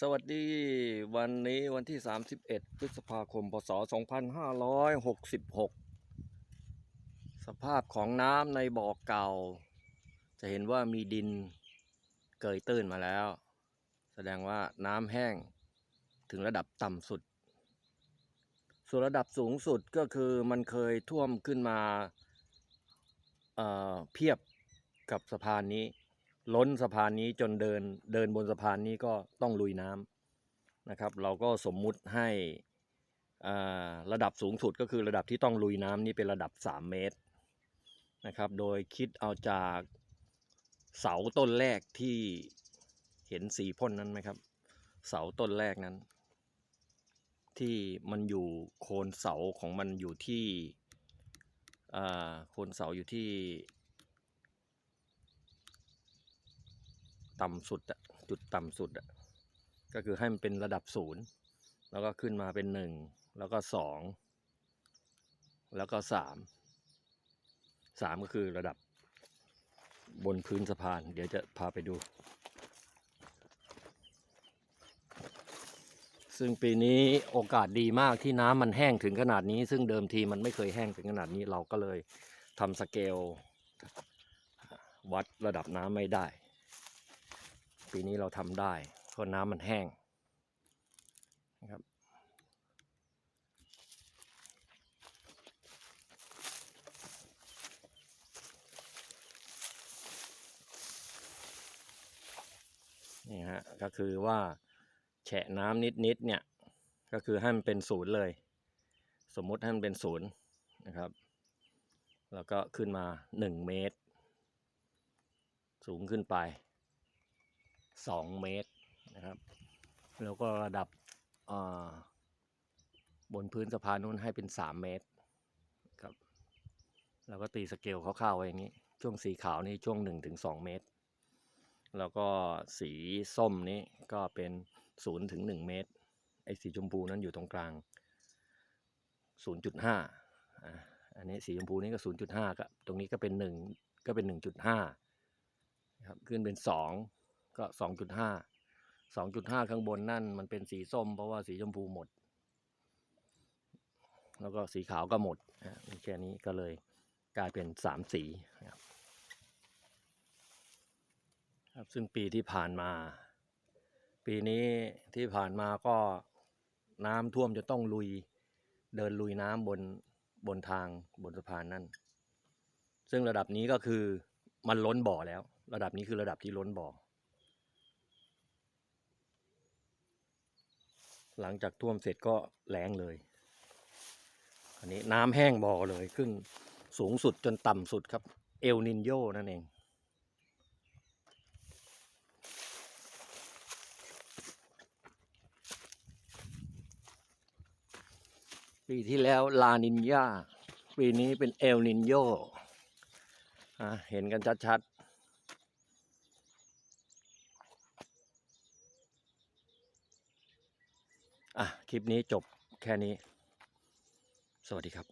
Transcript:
สวัสดีวันนี้วันที่ 31 พฤษภาคม พศ 2566 สภาพของน้ำในบ่อเก่า จะเห็นว่ามีดินเกยตื้นมาแล้ว แสดงว่าน้ำแห้งถึงระดับต่ำสุด ส่วนระดับสูงสุดก็คือมันเคยท่วมขึ้นมาเเพียบกับสะพานนี้ ล้นสะพานนี้จนเดินเดินบนสะพานนี้ก็ต้องลุยน้ำนะครับ เราก็สมมุติให้อ่าระดับสูงสุดก็คือระดับที่ต้องลุยน้ำนี่เป็นระดับ 3 เมตรนะครับ โดยคิดเอาจากเสาต้นแรกที่เห็นสีพ่นนั้นไหมครับ เสาต้นแรกนั้น ที่มันอยู่โคนเสาของมันอยู่ที่อ่าโคนเสาอยู่ที่ ต่ำสุดอะจุดต่ำสุดอะก็คือให้มันเป็นระดับศูนย์แล้วก็ขึ้นมาเป็นหนึ่งแล้วก็สองแล้วก็สามสามก็คือระดับบนพื้นสะพาน เดี๋ยวจะพาไปดู ซึ่งปีนี้โอกาสดีมากที่น้ำมันแห้งถึงขนาดนี้ ซึ่งเดิมทีมันไม่เคยแห้งถึงขนาดนี้เราก็เลยทำสเกลวัดระดับน้ำไม่ได้ ปีนี้เราทำได้เพราะน้ำมันแห้งนะครับนี่ฮะก็คือว่าแฉะน้ำนิดๆเนี่ยก็คือให้มันเป็นศูนย์เลย สมมุติให้มันเป็นศูนย์นะครับ แล้วก็ขึ้นมาหนึ่งเมตร สูงขึ้นไป สองเมตรนะครับ แล้วก็ระดับบนพื้นสะพานนู้นให้เป็นสามเมตรครับแล้วก็ตีสเกลคร่าวๆไว้อย่างนี้ ช่วงสีขาวนี่ช่วงหนึ่งถึงสองเมตร แล้วก็สีส้มนี้ก็เป็นศูนย์ถึงหนึ่งเมตร ไอ้สีชมพูนั้นอยู่ตรงกลางศูนย์จุดห้าอันนี้สีชมพูนี่ก็ศูนย์จุดห้าก็ตรงนี้ก็เป็นหนึ่งก็เป็นหนึ่งจุดห้าครับขึ้นเป็นสอง ก็สองจุดห้าสองจุดห้าข้างบนนั่นมันเป็นสีส้ม เพราะว่าสีชมพูหมด แล้วก็สีขาวก็หมดนะแค่นี้ก็เลยกลายเป็นสามสีนะครับครับซึ่งปีที่ผ่านมา ปีนี้ที่ผ่านมาก็น้ำท่วมจะต้องลุยเดินลุยน้ำบนบนทางบนสะพานนั่น ซึ่งระดับนี้ก็คือมันล้นบ่อแล้ว ระดับนี้คือระดับที่ล้นบ่อ หลังจากท่วมเสร็จก็แล้งเลย อันนี้น้ำแห้งบ่อเลยขึ้นสูงสุดจนต่ำสุดครับ เอลนินโยนั่นเอง ปีที่แล้วลานินยาปีนี้เป็นเอลนินโยเห็นกันชัดๆ อะ ค ลิปนี้จบแค่นี้ สวัสดีครับ